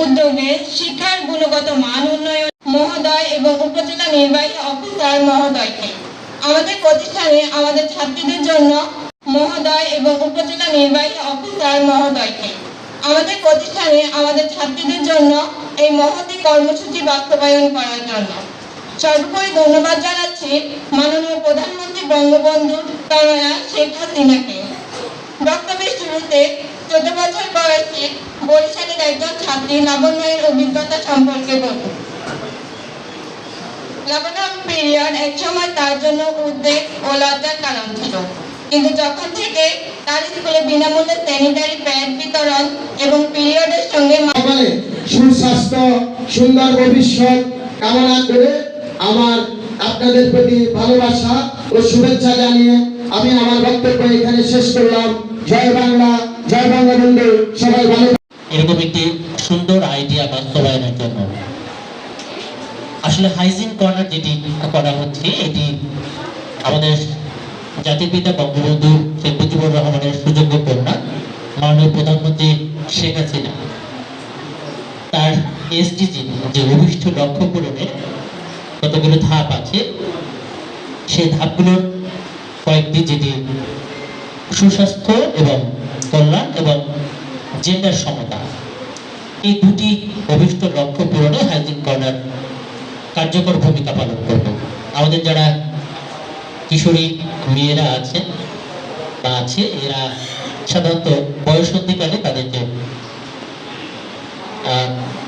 উদ্যোগে শিক্ষার গুণগত মান উন্নয়ন, মহোদয় এবং উপজেলা নির্বাহী অফিসার মহোদয়কে। আমাদের প্রতিষ্ঠানে আমাদের ছাত্রীদের জন্য মহোদয় এবং উপজেলা নির্বাহী অফিসার মহোদয়কে আমাদের প্রতিষ্ঠানে আমাদের ছাত্রীদের জন্য এই মহতি কর্মসূচি বাস্তবায়ন করার জন্য। সর্বোপরি ধন্যবাদ জানাচ্ছি মাননীয় প্রধানমন্ত্রী বঙ্গবন্ধু তনয়া শেখ হাসিনাকে। বক্তব্যের শুরুতে চোদ্দ বছর বয়সে বরিশালের একজন ছাত্রী লাবণ্যের অভিজ্ঞতা সম্পর্কে বলুন। লাবণ্য পিরিয়ড একসময় তার জন্য উদ্বেগ ও লজ্জার কারণ ছিল। কিন্তু যখন থেকে তার স্কুলে বিনামূল্যে স্যানিটারি প্যাড বিতরণ এবং পিরিয়ডের সঙ্গে সুস্বাস্থ্য সুন্দর ভবিষ্যৎ কামনা করে আমার আপনাদের প্রতি ভালোবাসা ও শুভেচ্ছা জানিয়ে আমি আমার বক্তব্য এখানে শেষ করলাম। জয় বাংলা জয় বঙ্গবন্ধু সবাই ভালো এরকম একটি সুন্দর আইডিয়া বাস্তবায়নের জন্য। আসলে হাইজিন কর্নার যেটি করা হচ্ছে এটি আমাদের জাতির পিতা, বঙ্গবন্ধু শেখ মুজিবুর রহমানের সুযোগ্য কন্যা মাননীয় প্রধানমন্ত্রী শেখ হাসিনা। তার এসডিজি, যে অভিষ্ট লক্ষ্য পূরণে কতগুলো ধাপ আছে সেই ধাপগুলোর কয়েকটি যেটি সুস্বাস্থ্য এবং কল্যাণ এবং জেন্ডার সমতা, এই দুটি অভিষ্ট লক্ষ্য পূরণে হাইজিন কর্নার কার্যকর ভূমিকা পালন করবে। আমাদের যারা কিশোরী মেয়েরা আছেন বা আছে, এরা সাধারণত বয়সন্ধিকালে তাদের যে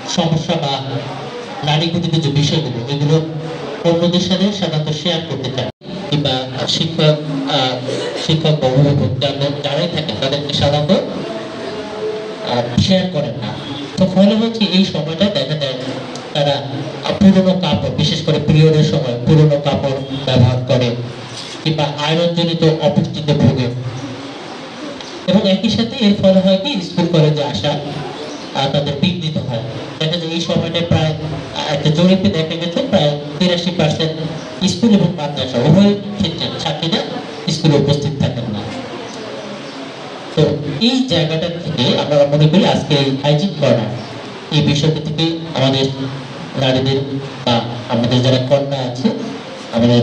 সমস্যা বা নারী গতিতে যে বিষয়গুলো, এগুলো অন্যদের সাথে সাধারণত শেয়ার করতে চায়। কিংবা শিক্ষক শিক্ষক বা অভিভাবক যারা- যারাই থাকেন তাদেরকে সাধারণত শেয়ার করেন না। তো ফলে হচ্ছে এই সময়টা দেখা যায় তারা পুরনো কাপড়, বিশেষ করে পিরিয়ডের সময় পুরনো কাপড় ব্যবহার করে। কিংবা আয়রনজনিত অপুষ্টিতে ভোগে। এবং একই সাথে এর ফলে হয় কি? স্কুল কলেজে আসা তাদের বিঘ্নিত হয়। দেখা যায় এই সময়টা প্রায় একটা জরিপে দেখা গেছে, প্রায় তিরাশি পার্সেন্ট স্কুল এবং মাদ্রাসা, উভয় ক্ষেত্রে ছাত্রীরা স্কুলে উপস্থিত থাকেন না। তো এই জায়গাটা থেকে আমরা মনে করি আজকে এই হাইজিন কর্নার এই বিষয়টা থেকে আমাদের নারীদের বা আমাদের যারা কন্যা আছে, আমাদের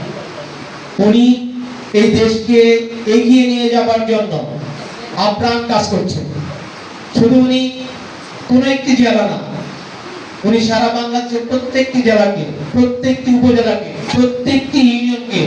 উনি এই দেশকে এগিয়ে নিয়ে যাবার জন্য আপ্রাণ কাজ করছেন শুধু উনি কোনো একটি জেলা না, উনি সারা বাংলাদেশের প্রত্যেকটি জেলাকে, প্রত্যেকটি উপজেলাকে, প্রত্যেকটি ইউনিয়নকে